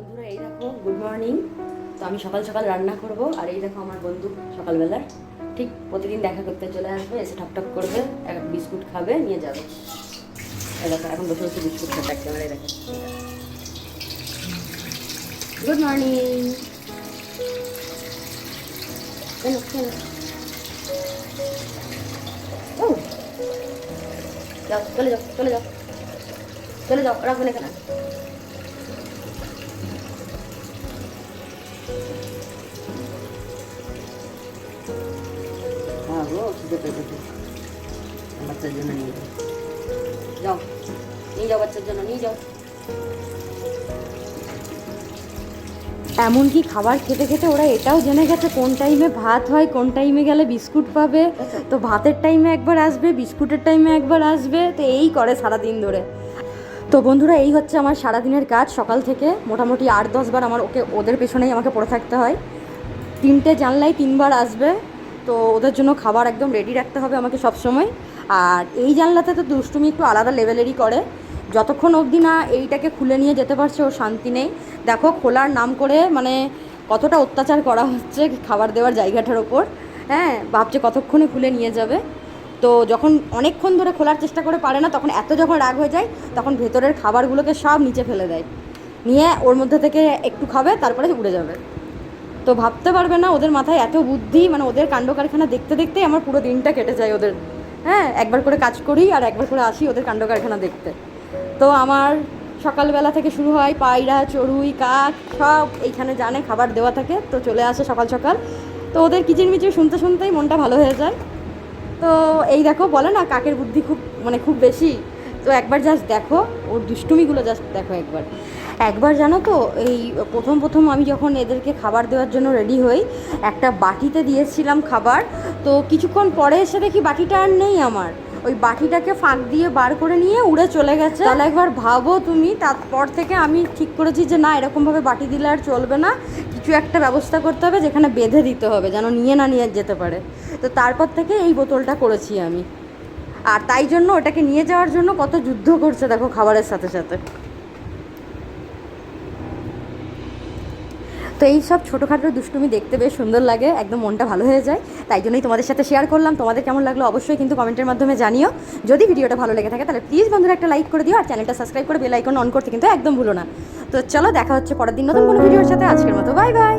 বন্ধুরা, এই দেখো গুড মর্নিং তো আমি সকাল সকাল রান্না করব, আর এই দেখো আমার বন্ধু সকালবেলার। ঠিক প্রতিদিন দেখা করতে চলে আসবে, এসে ঠক ঠক করবে, এক বিস্কুট খাবে, নিয়ে যাবে। দেখো, এখন বসে বসে বিস্কুট খাবে এক ক্যামেরায় দেখো। গুড মর্নিং কেন কেন? ও। যাও, চলে যাও চলে যাও। চলে যাও রাখবেন এখানে। হ্যাঁ গো খিদে পেয়েছে বাচ্চার জন্য নিয়ে যাও। যাও নিয়ে যাও বাচ্চার জন্য নিয়ে যাও। এমনকি খাবার খেতে খেতে ওরা এটাও জেনে গেছে কোন টাইমে ভাত হয় কোন টাইমে গেলে বিস্কুট পাবে। তো ভাতের টাইমে একবার আসবে বিস্কুটের টাইমে একবার আসবে। তো এই করে সারাদিন ধরে। তো বন্ধুরা, এই হচ্ছে আমার সারাদিনের কাজ। সকাল থেকে মোটামুটি আট দশবার আমার ওকে, ওদের পেছনেই আমাকে পড়ে থাকতে হয়। তিনটে জানলাই তিনবার আসবে, তো ওদের জন্য খাবার একদম রেডি রাখতে হবে আমাকে সবসময়। আর এই জানলাতে তো দুষ্টুমি একটু আলাদা লেভেলেরই করে। যতক্ষণ অবধি না এইটাকে খুলে নিয়ে যেতে পারছে, ওর শান্তি নেই। দেখো, খোলার নাম করে মানে কতটা অত্যাচার করা হচ্ছে খাবার দেওয়ার জায়গাটার ওপর। হ্যাঁ ভাবছে কতক্ষণে খুলে নিয়ে যাবে। তো যখন অনেকক্ষণ ধরে খোলার চেষ্টা করে পারে না, তখন এত যখন রাগ হয়ে যায়, তখন ভেতরের খাবারগুলোকে সব নিচে ফেলে দেয়। নিয়ে ওর মধ্যে থেকে একটু খাবে, তারপরে উড়ে যাবে। তো ভাবতে পারবে না ওদের মাথায় এত বুদ্ধি মানে ওদের কাণ্ড কারখানা দেখতে দেখতেই আমার পুরো দিনটা কেটে যায় ওদের। হ্যাঁ একবার করে কাজ করি আর একবার করে আসি ওদের কাণ্ড কারখানা দেখতে। তো আমার সকালবেলা থেকে শুরু হয় পায়রা, চড়ুই, কাক, সব এইখানে জানে খাবার দেওয়া থাকে, তো চলে আসে সকাল সকাল। তো ওদের কিচিরমিচির শুনতে শুনতেই মনটা ভালো হয়ে যায়। তো এই দেখো, বলে না কাকের বুদ্ধি খুব মানে খুব বেশি। তো একবার জাস্ট দেখো, ওর দুষ্টুমিগুলো জাস্ট দেখো একবার। একবার জানো তো, এই প্রথম প্রথম আমি যখন এদেরকে খাবার দেওয়ার জন্য রেডি হই, একটা বাটিতে দিয়েছিলাম খাবার। তো কিছুক্ষণ পরে এসে দেখি বাটিটা আর নেই আমার। ওই বাটিটাকে ফাঁক দিয়ে বার করে নিয়ে উড়ে চলে গেছে। তাহলে একবার ভাবো তুমি, তারপর থেকে আমি ঠিক করেছি যে না, এরকমভাবে বাটি দিলে আর চলবে না। কিছু একটা ব্যবস্থা করতে হবে যেখানে বেঁধে দিতে হবে, যেন নিয়ে না নিয়ে যেতে পারে। তো তারপর থেকে এই বোতলটা করেছি আমি। আর তাই জন্য ওটাকে নিয়ে যাওয়ার জন্য কত যুদ্ধ করছে দেখো খাবারের সাথে সাথে। তো এই সব ছোটোখাটো দুষ্টুমি দেখতে বেশ সুন্দর লাগে, একদম মনটা ভালো হয়ে যায়। তাই জন্যই তোমাদের সাথে শেয়ার করলাম। তোমাদের কেমন লাগল অবশ্যই কিন্তু কমেন্টের মাধ্যমে জানিও। যদি ভিডিওটা ভালো লেগে থাকে তাহলে প্লিজ বন্ধুরা একটা লাইক করে দিও আর চ্যানেলটা সাবস্ক্রাইব করে বেল আইকন অন করতে কিন্তু একদম ভুলো না। তো চলো দেখা হচ্ছে পরের দিন নতুন কোনো ভিডিওর সাথে। আজকের মতো বাই বাই